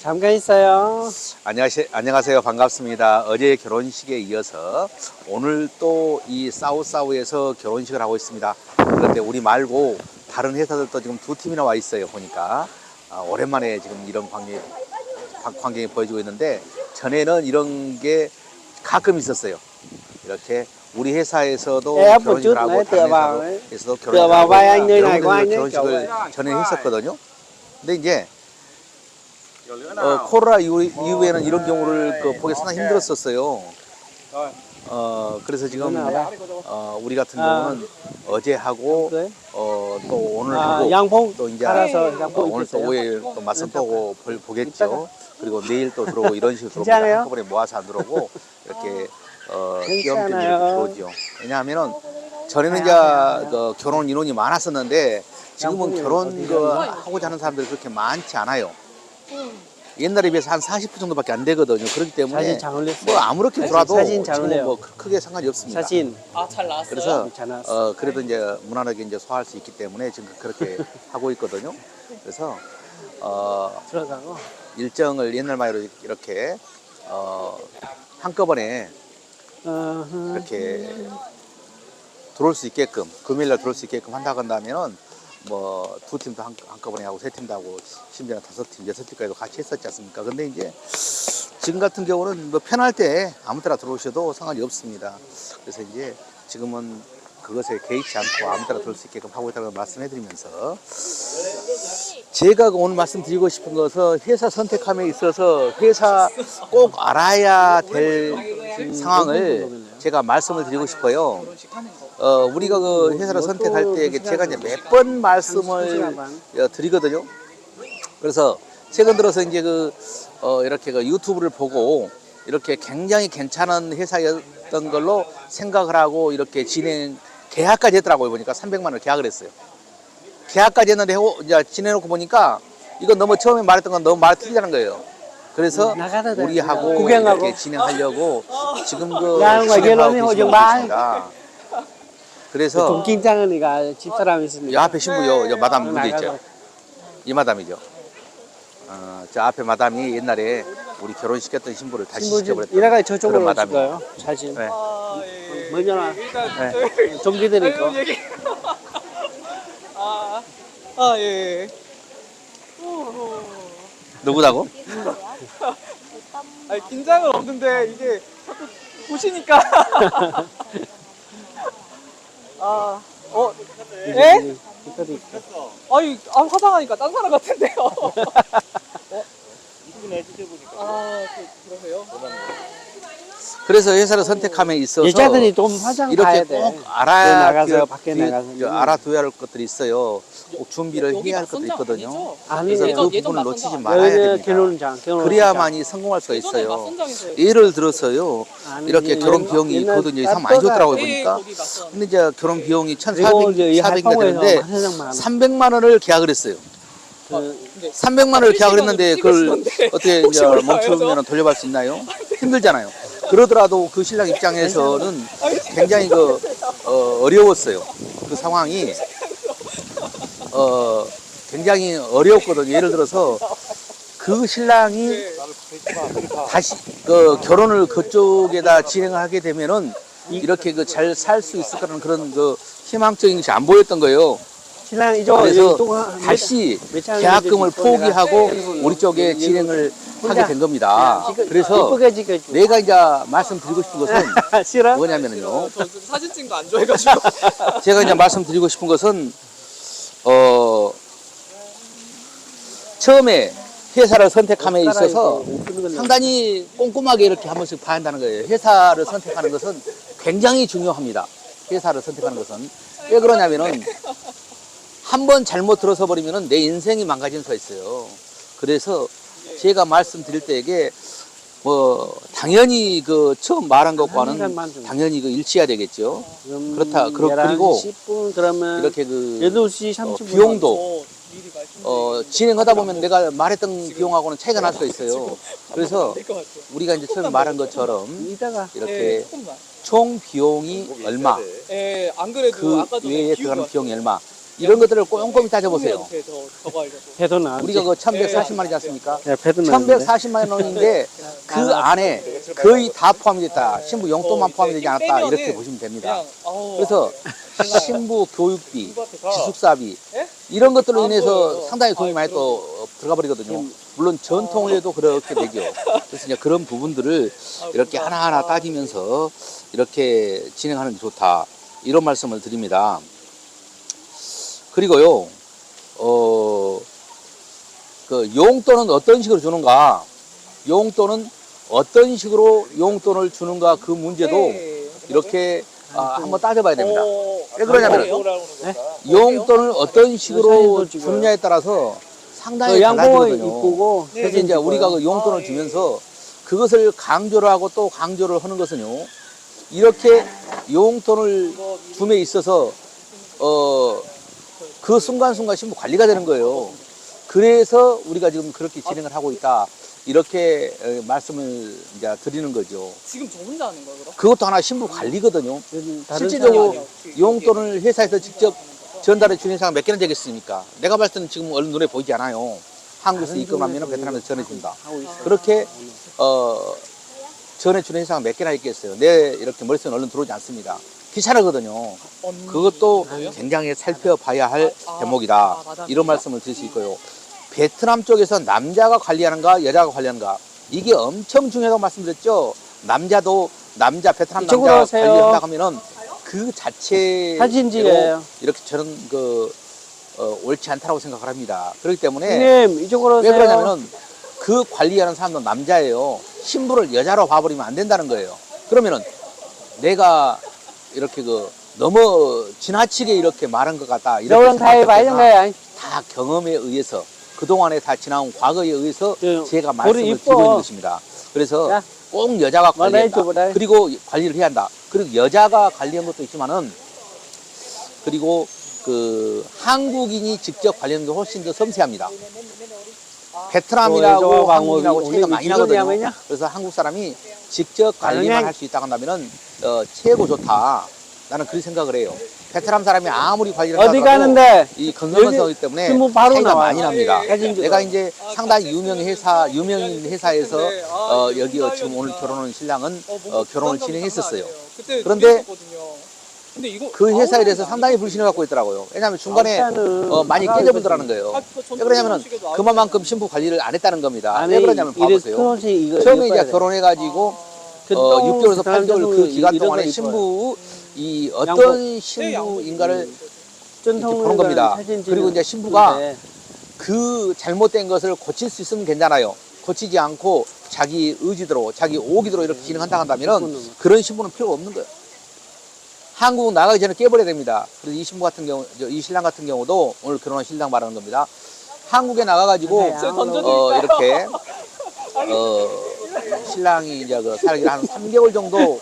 잠깐 있어요. 안녕하세요. 안녕하세요. 반갑습니다. 어제 결혼식에 이어서 오늘 또이 사우사우에서 결혼식을 하고 있습니다. 그런데 우리 말고 다른 회사들도 지금 두 팀이나 와 있어요. 보니까 아, 오랜만에 지금 이런 광경이, 방- 광경이 보여지고 있는데 전에는 이런 게 가끔 있었어요. 이렇게 우리 회사에서도 에, 뭐 결혼식을 하고 다른 회사에서도 결혼식을 하고 ấy 결혼식을 전에 했었거든요. 근데 이제 어, 코로나 이후, 이후에는 이런 경우를 그 보기 상당히 힘들었었어요. 어, 그래서 지금 어, 우리 같은 경우는 어제 하고 그래? 어, 또 오늘 아, 하고 양봉 또 이제 어, 오늘 또? 5일 또 맞선 보고 볼- 보겠죠. 그리고 내일 또 들어오고 이런 식으로? 들어옵니다. 한꺼번에 모아서 안 들어오고 이렇게 어, 띄엄띄엄 이렇게. 들어오죠. 왜냐하면은 전에는 이제 아, 그 결혼 인원이 많았었는데 지금은 결혼 그 하고자 하는 사람들이 그렇게 많지 않아요. 옛날에 비해서 한 40% 정도밖에 안 되거든요. 그렇기 때문에 사진 잘 올렸어요. 뭐 아무렇게 사진, 돌아도 사진 잘 올려요. 뭐 크- 크게 상관이 없습니다. 사진 아 잘 나왔어요? 그래서 잘 나왔어. 어 그래도 이제 무난하게 이제 소화할 수 있기 때문에 지금 그렇게 하고 있거든요. 그래서 어 들어가고 일정을 옛날 말로 이렇게 어 한꺼번에. 이렇게 들어올 수 있게끔 금요일 날 들어올 수 있게끔 한다고 한다면은 뭐 두 팀도 한, 한꺼번에 하고 세 팀도 하고 심지어 다섯 팀, 여섯 팀까지도 같이 했었지 않습니까? 근데 이제 지금 같은 경우는 뭐 편할 때 아무 때나 들어오셔도 상관이 없습니다. 그래서 이제 지금은 그것에 개의치 않고 아무 때나 들어올 수 있게끔 하고 있다고 말씀해 드리면서 제가 오늘 말씀드리고 싶은 것은 회사 선택함에 있어서 회사 꼭 알아야 될 상황을 제가 말씀을 드리고 싶어요. 어, 우리가 그 회사를 선택할 때 제가 이제 몇 번 말씀을 어, 드리거든요. 그래서 최근 들어서 이제 그, 어, 이렇게 그 유튜브를 보고 이렇게 굉장히 괜찮은 회사였던 걸로 생각을 하고 이렇게 진행, 계약까지 했더라고요. 보니까 300만 원 계약을 했어요. 계약까지 했는데 해고 이제 지내놓고 보니까 이건 너무 처음에 말했던 건 너무 말 틀리다는 거예요. 그래서 음. 우리하고 구경하고. 이렇게 진행하려고 지금 그 야, 뭐 진행하고 이런 계시는 호정 분이 봐. 있습니다. 그래서 돈 긴장하니까 집사람이 이 있으니까 앞에 신부요, 여 마담 문제 나가서. 있죠. 이 마담이죠. 어, 저 앞에 마담이 옛날에 우리 결혼시켰던 신부를 다시 신부 집 시켜버렸던 이래가 저쪽으로 그런 오실 마담이에요. 거예요 사진 네. 아 예. 먼저 나 일단 네. 좀비들이니까 얘기. 아, 아 예. 누구다고? 아니 긴장은 없는데 이게 자꾸 보시니까. 아, 어, 예? 아니, 아, 화장하니까 딴 사람 같은데요. 아, 그, 그러세요? 그래서 회사를 선택함에 있어서 여자들이 좀 화장 이렇게 가야 돼 꼭 알아야 나가서 그- 밖에 그- 나가서. 저 알아둬야 할 것들이 있어요. 꼭 준비를 여기 해야 할 것도 있거든요. 그래서 그 예전 부분을 놓치지 맞선장 말아야 여기는 됩니다. 결혼장 결혼장 그래야만이 성공할 수가 예전에 있어요. 맞선장에서 예를 들어서요. 아니, 이렇게 옛- 결혼 비용이 옛날 그것도 이제 상 많이 줬더라고요 예, 보니까. 거기 맞선. 근데 이제 결혼 비용이 그리고 1,400, 이제 이 400이 할방구에서 되는데 화장만 300만 원을 계약을 했어요. 그 근데 300만 원을 계약을 했는데 그걸. 어떻게 혹시 이제 몰라요, 멈추면 돌려받을 수 있나요? 힘들잖아요. 그러더라도 그 신랑 입장에서는 굉장히 그 어, 어려웠어요. 그 상황이 어 굉장히 어려웠거든요. 예를 들어서 그 신랑이 네. 다시 그 결혼을 그쪽에다 진행을 하게 되면은 이렇게 그 잘 살 수 있을 거라는 그런 그 희망적인 것이 안 보였던 거예요. 신랑 이쪽 그래서 다시 계약금을 이제 포기하고 우리 쪽에 진행을 하게 된 겁니다. 지금 그래서 이쁘게 찍어줘 내가 이제 말씀드리고 싶은 것은 싫어? 뭐냐면요. 저, 사진 찍는 거 안 좋아해가지고. 제가 이제 말씀드리고 싶은 것은 어 처음에 회사를 선택함에 있어서 상당히 꼼꼼하게 이렇게 한 번씩 봐야 한다는 거예요. 회사를 선택하는 것은 굉장히 중요합니다. 회사를 선택하는 것은 왜 그러냐면은 한 번 잘못 들어서 버리면은 내 인생이 망가질 수가 있어요. 그래서 제가 말씀드릴 때 이게 뭐 당연히 그 처음 말한 것과는 당연히 그 일치해야 되겠죠. 그렇다. 그러- 그리고 10분 그러면 이렇게 그 8시 어, 30분 비용도 저 미리 말씀. 어, 진행하다 보면 내가 말했던 비용하고는 차이가 날 수가 있어요. 그래서 될것 같아요. 우리가 이제 처음에 말한 것처럼 이렇게 조금만. 총 비용이 얼마, 예, 안 그래도 그 외에 들어가는. 비용이 얼마, 이런 것들을 꼼꼼히 따져보세요. 배도 나. 우리가 그 1140만이지 않습니까? 네, 배도 나는데. 1140만 원인데 그 안에 거의 다 포함이 됐다. 신부 용돈만 포함이 되지 않았다. 이렇게 보시면 됩니다. 그래서 신부 교육비, 기숙사비 예? 이런 것들로 안 인해서. 상당히 돈이 아, 많이 또 어, 들어가 버리거든요. 물론 전통을 해도 그렇게 되죠. 그래서 이제 그런 부분들을 이렇게 하나하나 따지면서 이렇게 진행하는 게 좋다. 이런 말씀을 드립니다. 그리고요, 어, 그 용돈은 어떤 식으로 주는가? 용돈은 어떤 식으로 용돈을 주는가 그 문제도 네. 이렇게 아, 한번 따져봐야 됩니다. 어, 왜 그러냐면 네? 용돈을 어떤 식으로. 주느냐에 따라서 상당히 그 양복 달라지거든요. 입고 네, 그래서 이제 우리가 그 용돈을 아, 예. 주면서 그것을 강조를 하고 또 강조를 하는 것은요. 이렇게 용돈을 줌에 있어서 어 그 순간순간 신부 관리가 되는 거예요. 그래서 우리가 지금 그렇게 진행을 하고 있다. 이렇게 어, 말씀을 이제 드리는 거죠. 지금 저 혼자 하는 거예요, 그럼? 그것도 하나 신부 관리거든요. 다른 실질적으로 용돈을 회사에서 직접 전달해 주는 사람 몇 개나 되겠습니까? 내가 봤을 때는 지금 얼른 눈에 보이지 않아요. 한국에서 입금하면 베트남에서 전해준다. 그렇게 어, 전해주는 회사가 몇 개나 있겠어요. 내 이렇게 머릿속에 얼른 들어오지 않습니다. 귀찮거든요. 그것도? 굉장히 살펴봐야 할 아, 대목이다. 아, 맞아. 이런 말씀을 드릴 수 있고요. 베트남 쪽에서 남자가 관리하는가 여자가 관리하는가 이게 엄청 중요하다고 말씀드렸죠. 남자도 남자 베트남 남자 오세요. 관리한다 하면은 그 자체로 사진 찍어요. 이렇게 저는 그 어, 옳지 않다고 생각을 합니다. 그렇기 때문에 형님 이쪽으로 왜 오세요. 그러냐면은 그 관리하는 사람도 남자예요. 신부를 여자로 봐버리면 안 된다는 거예요. 그러면은 내가 이렇게 그 너무 지나치게 이렇게 말한 것 같다. 이렇게 이런 생각하거나 거야. 다 경험에 의해서 그동안에 다 지나온 과거에 의해서 저, 제가 말씀을 이뻐. 드리고 있는 것입니다. 그래서 야. 꼭 여자가 뭐라 관리한다. 해줘, 뭐라 해. 그리고 관리를 해야 한다. 그리고 여자가 관리한 것도 있지만은 그리고 그 한국인이 직접 관리하는 게 훨씬 더 섬세합니다. 어, 베트남이라고 저거 한국이라고 우리 차이가 많이 나거든요. 그래서 한국 사람이 직접 관리만 할 수 있다고 한다면은 어, 최고 좋다. 나는 그렇게 생각을 해요. 베트남 사람이 아무리 관리를 어디 하더라도 가는데? 이 건설건설이기 때문에 신문 바로 차이가 나와요. 많이 납니다. 사진 찍어요. 내가 이제 상당히 유명 회사, 유명인 회사에서 어, 여기 지금 오늘. 결혼한 신랑은 어, 결혼을 진행했었어요. 그런데. 근데 이거 그 회사에 대해서 상당히 안 불신을 갖고 있더라고요. 왜냐하면 중간에 어, 많이 나가야 깨져보더라는 거예요. 아, 그 전통 왜 그러냐면은 음식에도 그만큼 신부 관리를 안 했다는 겁니다. 왜 그러냐면 봐보세요. 크로시 이거 처음에 이제 돼. 결혼해가지고 그 어, 똥 6개월에서 사람 8개월 그 기간 동안에 거 신부 이 어떤. 네, 신부인가를 이렇게 전통을 보는 겁니다. 그리고 이제 신부가. 그 잘못된 것을 고칠 수 있으면 괜찮아요. 고치지 않고 자기 의지대로 자기 오기대로 이렇게 진행한다 한다면은 그런 신부는 필요가 없는 거예요. 한국 나가기 전에 깨버려야 됩니다. 그래서 이 신부 같은 경우, 저이 신랑 같은 경우도 오늘 결혼한 신랑 말하는 겁니다. 한국에 나가가지고 네, 제가 어? 이렇게 어, 신랑이 이제 그 살기 한 3개월 정도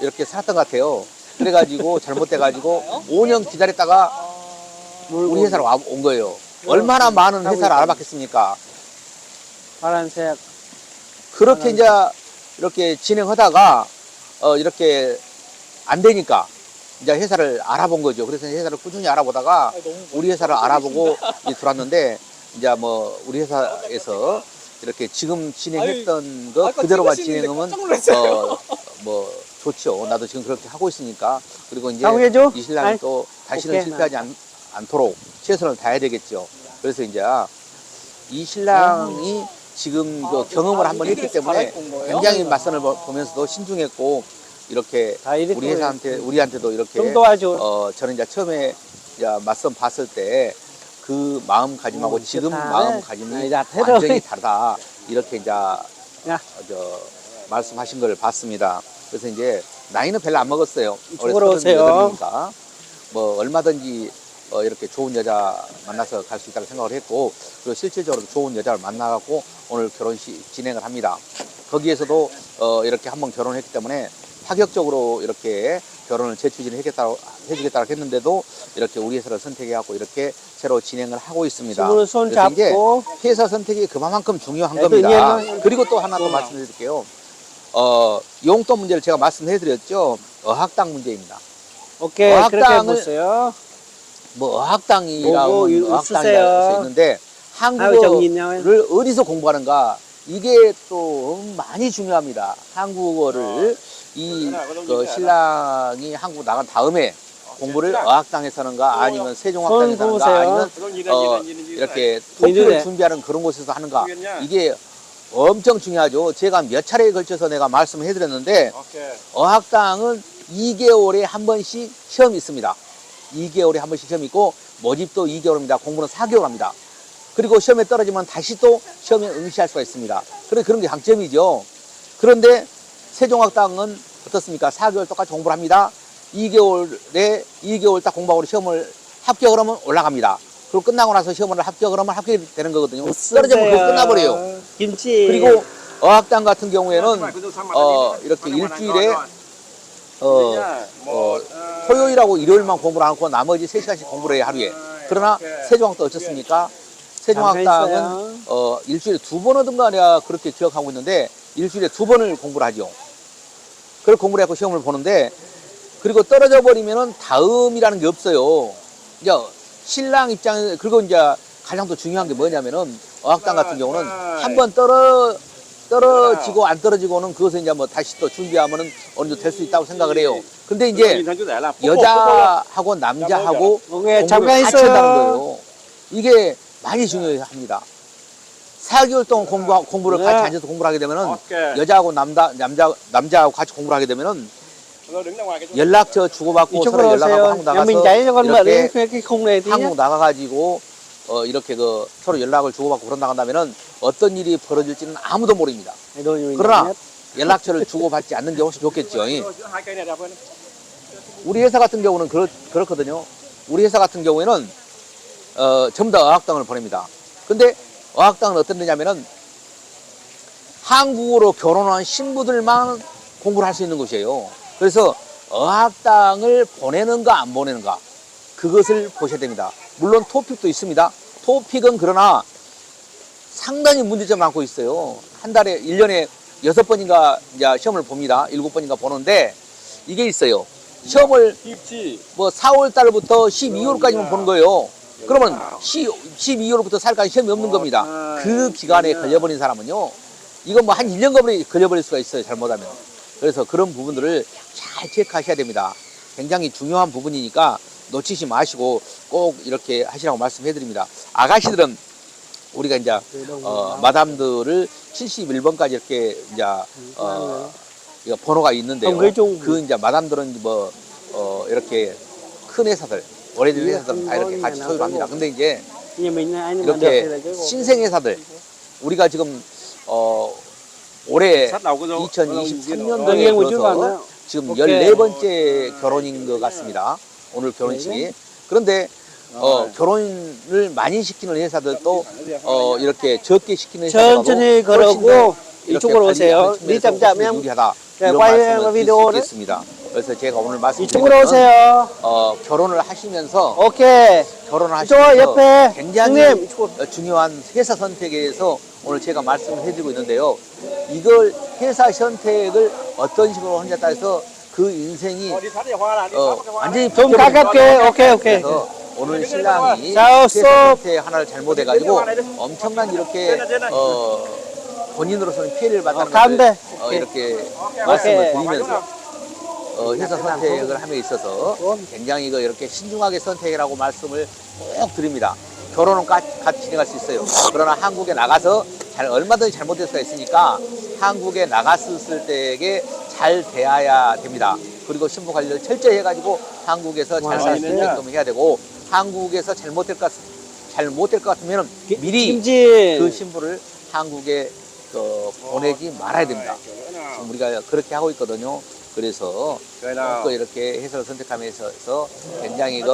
이렇게 살았던 것 같아요. 그래가지고 잘못돼가지고 5년 기다렸다가 우리 회사로 와- 온 거예요. 얼마나 많은 회사를 알아봤겠습니까? 파란색 그렇게 이제 이렇게 진행하다가 어 이렇게 안 되니까 이제 회사를 알아본 거죠. 그래서 회사를 꾸준히 알아보다가 아, 우리 회사를 알아보고 이제 들어왔는데 이제 뭐 우리 회사에서 이렇게 지금 진행했던 거 그대로만 진행하면 놀랐어요. 어뭐 좋죠. 나도 지금 그렇게 하고 있으니까 그리고 이제? 이 신랑이 또 다시는 오케이, 실패하지 않, 않도록 최선을 다해야 되겠죠. 그래서 이제 이 신랑이 지금 그 아, 경험을 아, 한번 했기 때문에? 굉장히 맞선을 보- 보면서도 신중했고 이렇게 다 이렇게 우리 회사한테 우리한테도 이렇게 좀 도와줘. 어 저는 이제 처음에 이제 맞선 봤을 때 그 마음가짐하고 어, 지금 좋다. 마음가짐이 야, 테러. 완전히 다르다 이렇게 이제 야. 저 말씀하신 걸 봤습니다. 그래서 이제 나이는 별로 안 먹었어요. 이쪽으로 오세요. 니까 뭐 얼마든지 어, 이렇게 좋은 여자 만나서 갈 수 있다고 생각을 했고 그리고 실질적으로 좋은 여자를 만나갖고 오늘 결혼식 진행을 합니다. 거기에서도 어, 이렇게 한번 결혼했기 때문에 파격적으로 이렇게 결혼을 재추진을 해주겠다고, 해주겠다고 했는데도 이렇게 우리 회사를 선택해갖고 이렇게 새로 진행을 하고 있습니다. 손 그래서 이제 잡고 회사 선택이 그만큼 중요한 애들 겁니다. 얘는- 그리고 또 하나 더 어. 말씀드릴게요. 어, 용돈 문제를 제가 말씀해드렸죠. 어학당 문제입니다. 오케이 그렇게 어학당을- 해보세요. 뭐 어학당이라고 보고. 어학당이라고 써 있는데 아유, 정리 나와요. 한국어를 어디서 공부하는가 이게 또 많이 중요합니다. 한국어를 이 그 신랑이 한국 나간 다음에 공부를 어학당에서 하는가 아니면 세종학당에서 손 하는가. 아니면 어, 이렇게 민주대. 준비하는 그런 곳에서 하는가 이게 엄청 중요하죠. 제가 몇 차례에 걸쳐서 내가 말씀을 해드렸는데 어학당은 2개월에 한 번씩 시험이 있습니다. 2개월에 한 번씩 시험이 있고 모집도 2개월입니다. 공부는 4개월 합니다. 그리고 시험에 떨어지면 다시 또 시험에 응시할 수가 있습니다. 그래 그런 게 장점이죠. 그런데 세종학당은 어떻습니까? 4개월 똑같이 공부를 합니다. 2개월에 2개월 딱 공부하고 시험을 합격을 하면 올라갑니다. 그리고 끝나고 나서 시험을 합격을 하면 합격이 되는 거거든요. 떨어지면 그거 끝나버려요. 김치. 그리고 어학당 같은 경우에는 어, 이렇게 일주일에 어, 어, 토요일하고 일요일만 공부를 하고 나머지 3시간씩 공부를 해요, 하루에. 그러나 세종학당 어떻습니까? 세종학당은. 어, 일주일에 두 번 하든가 내가 그렇게 기억하고 있는데 일주일에 두 번을 공부를 하죠. 그걸 공부를 해서 시험을 보는데 그리고 떨어져 버리면은 다음이라는 게 없어요. 이제 신랑 입장에 그리고 이제 가장 또 중요한 게 뭐냐면은 어학당 같은 경우는 한 번 떨어 떨어지고 안 떨어지고는 그것을 이제 뭐 다시 또 준비하면은 어느 정도 될 수 있다고 생각을 해요. 근데 이제 여자하고 남자하고 오케이, 공부를 잠깐 같이 한다는 있어요. 거예요. 이게 많이 중요합니다. 4개월 동안 공부, 공부를 네. 같이 앉아서 공부를 하게 되면은 여자하고 남자, 남자, 남자하고 같이 공부를 하게 되면은 연락처 주고받고 서로 이쪽으로 연락하고 오세요. 한국 나가서 mình chạy cho con mượn 이렇게 cái, cái khung này tí nhé. 한국 나가가지고 어, 이렇게 그 서로 연락을 주고받고 그런다 한다면은 어떤 일이 벌어질지는 아무도 모릅니다. Đôi mình 그러나 연락처를 주고받지 않는 게 훨씬 좋겠죠. 우리 회사 같은 경우는 그렇, 그렇거든요. 우리 회사 같은 경우에는 어, 전부 다 어학당을 보냅니다. 근데 어학당은 어떤 데냐면은 한국어로 결혼한 신부들만 공부를 할 수 있는 곳이에요. 그래서 어학당을 보내는가 안 보내는가 그것을 보셔야 됩니다. 물론 토픽도 있습니다. 토픽은 그러나 상당히 문제점 많고 있어요. 한 달에, 일년에 여섯 번인가 이제 시험을 봅니다. 일곱 번인가 보는데 이게 있어요. 시험을 뭐 4월 달부터 12월까지만 보는 거예요. 그러면 12월부터 4월까지 시험이 없는 겁니다. 그 기간에 걸려버린 사람은요. 이건 뭐 한 1년 걸려- 걸려버릴 수가 있어요. 잘못하면. 그래서 그런 부분들을 잘 체크하셔야 됩니다. 굉장히 중요한 부분이니까 놓치지 마시고 꼭 이렇게 하시라고 말씀해 드립니다. 아가씨들은 우리가 이제 어, 마담들을 71번까지 이렇게 이제 어, 번호가 있는데요. 어, 그죠. 그 이제 마담들은 뭐 어, 이렇게 큰 회사들, 오래된 회사들은 다 이렇게 같이 소유를 합니다. 근데 이제 thì 이렇게. 신생 회사들 우리가 지금 어, 올해 Đương 2023년도에 nhiên một chút vào 들어서 nữa. 지금 오케이. 14번째 결혼인 것 같습니다. 오늘 결혼식이. 그런데 어, 결혼을 많이 시키는 회사들도 어, 이렇게 적게 시키는 회사들도 천천히 걸어오고 이쪽으로 오세요. 니 짬짬면 유리하다. 네, 이런 말씀을 드릴 수. 있겠습니다. 그래서 제가 오늘 말씀 이쪽으로 오세요. 어, 결혼을 하시면서 오케이. 결혼을 하시면서 옆에 굉장히 형님. 어, 중요한 회사 선택에 대해서 오늘 제가 말씀을 해드리고 있는데요. 이걸 회사 선택을 어떤 식으로 하냐에 따라서 그 인생이 어, 완전히 좀. 가깝게 오케이 오케이. 그래서 오늘 신랑이 자, 회사. 선택 하나를 잘못해가지고 엄청난 이렇게 어, 본인으로서는 피해를 어, 받는 가운데. 것을 어, 이렇게 말씀을 오케이. 드리면서 어, 회사 선택을 함에 있어서 굉장히 이거 이렇게 신중하게 선택이라고 말씀을 꼭 드립니다. 결혼은 까- 같이 진행할 수 있어요. 그러나 한국에 나가서 잘 얼마든지 잘못될 수가 있으니까 한국에 나갔을 때에게 잘 대해야 됩니다. 그리고 신부 관리를 철저히 해가지고 한국에서 잘 살 수 있게끔 해야 되고 한국에서 잘못될 것 같, 잘못될 것 같으면 미리. 그 신부를 한국에 어, 보내지 말아야 됩니다. 지금 우리가 그렇게 하고 있거든요. 그래서 꼭 이렇게 해설을 선택하면서 굉장히 그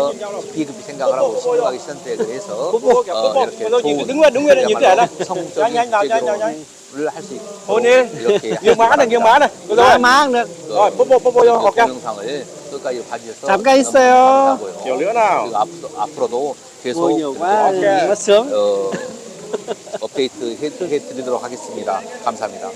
깊이 깊이 생각을 하고 신중하게 선택을 해서 어, 이렇게 좋은 đứng qua đứng nguyên là như thế này này 성적인 nhanh nào nhanh nào nhanh 제도를 할 수 있고 이렇게 ok 동영상을 끝까지 봐주셔서 잠깐 있어요. 그리고 앞으로, 앞으로도 계속 이렇게. 어, 업데이트 해, 해드리도록 하겠습니다. 감사합니다.